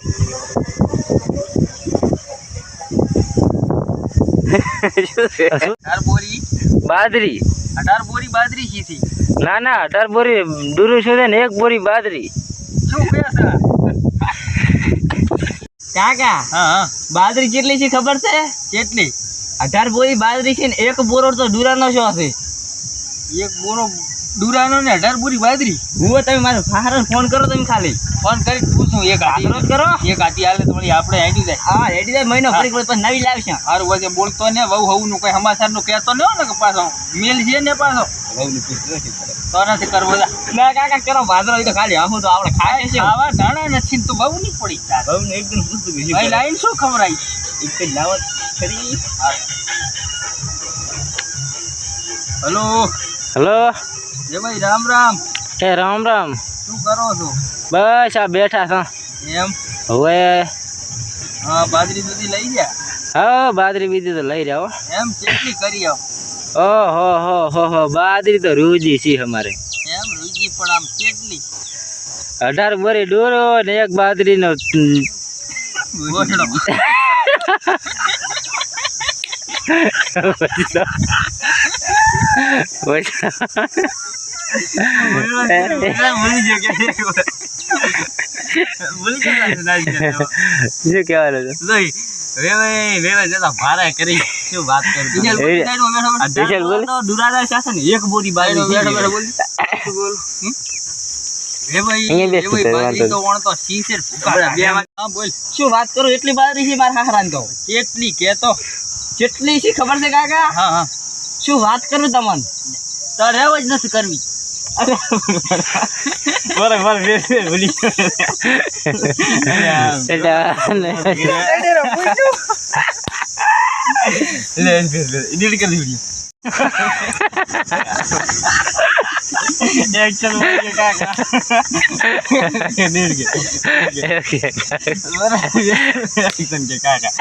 શું છે? અઢાર બોરી. બાજરી. અઢાર બોરી બાજરી શીથી ના ના અઢાર બોરી. ડુરું છે ને? એક બોરી બાદરી શું કાકા હા હા. કેટલી છે ખબર છે? કેટલી? અઢાર બોરી બાદરી છે ને એક બોરો તો ડુરાનો શો છે એક બોરો ડુરાનો ને અઢાર પૂરી બાદરી હું તમે મારો ફાહરને ફોન કરો તમે ખાલી. ફોન કરી પૂછું એક હાથી કરો. એક હાથી હાલે તો વળી આપણે હેડી જાય. હા હેડી જાય મહિનો ફરી પછી નવી લાવશે. હારું વચ્ચે બોલતો ને વહુ હવું નું કઈ સમાચારનું કહેતો ને ને કે પાછો મેલ છે ને પાછો? તો નથી કરવો ના કાકા કરો બાજરો હોય તો ખાલી આવું તો આપણે ખાય છે. આવા ધાણા નથી તો બહુ નહીં પડી. બહુ ને એકદમ પૂછતું ભાઈ લાઈન શું ખવડાવી એક જ લાવત ખરી. હલો હલો જય ભાઈ રામ રામ. એ રામ રામ. શું કરો છો? બસ આ બેઠા છો. એમ? હવે હા બાજરી બધી લઈ ગયા? હા બાજરી બીજી તો લઈ રહ્યા એમ? કેટલી કરી આવ? હો ઓહો હો હો હો બાજરી તો રૂજી છે અમારે. એમ? રૂજી પણ આમ કેટલી? અઢાર બોરી ડોરો ને એક બાજરીનો ગોઠડો શું કહેવાનું હતું લઈ વેવે વેવે જતા ભારા શું વાત કરું? બેઠો બેઠો એક બોરી બેઠો બેઠો એટલી બારી છે મારા હાહરાને કહું કેટલી કેતો કેટલી છે ખબર છે કાકા? હા હા. શું વાત કરું તમને? તારે હવે જ નથી કરવી. બરાબર. બરાબર ભૂલી ડિલીટ કરી દીધી એક્શન કાકા Okay. બરાબર. એક્શન કે કાકા